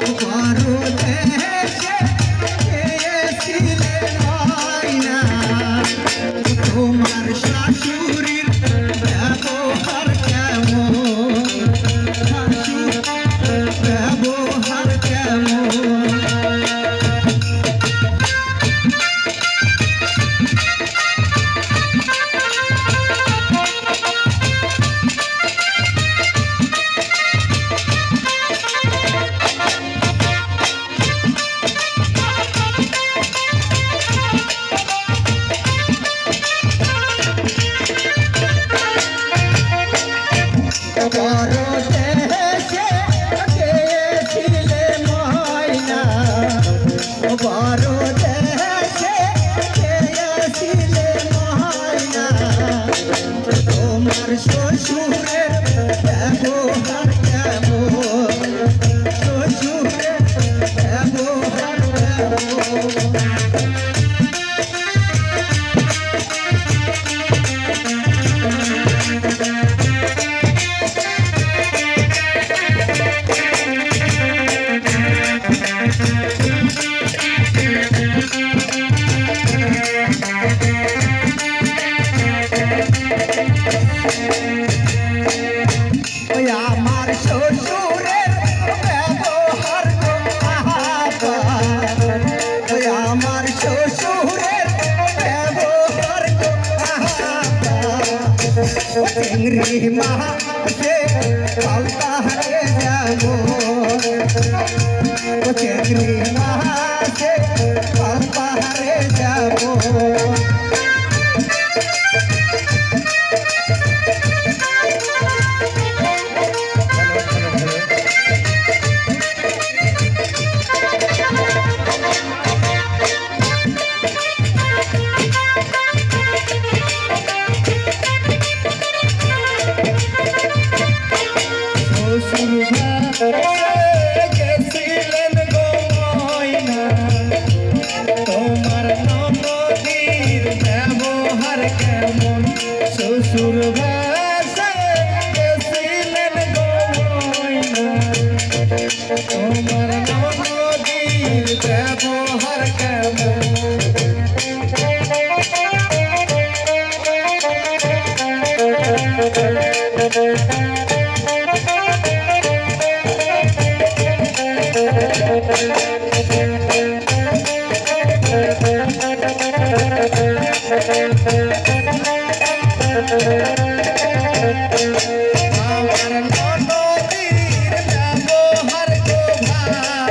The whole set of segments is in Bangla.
তোমার তোমার শ্বশুরের ও চিংড়ি মাছে পাল্টাহারে যাব। ও শ্বশুর গেছিলেন তোমার নদীর ব্যবহার কেমন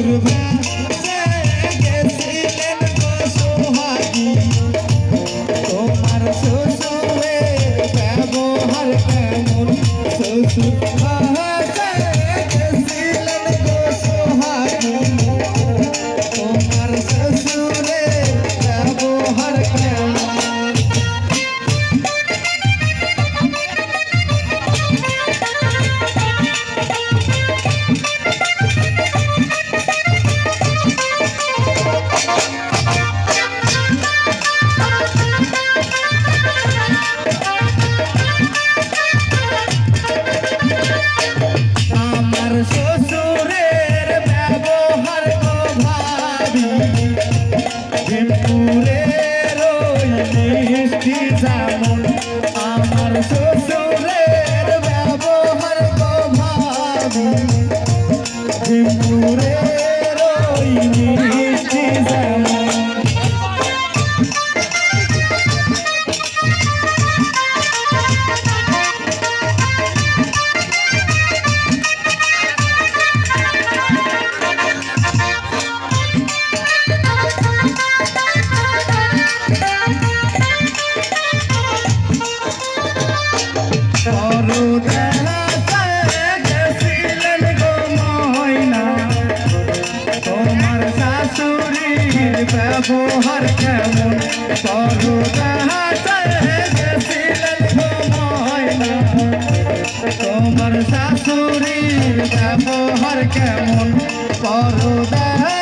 Uruguai আমার চুরির ব্যবহার কেমন? করো তোমার শাশুড়ির ব্যবহার কেমন? করো দেখা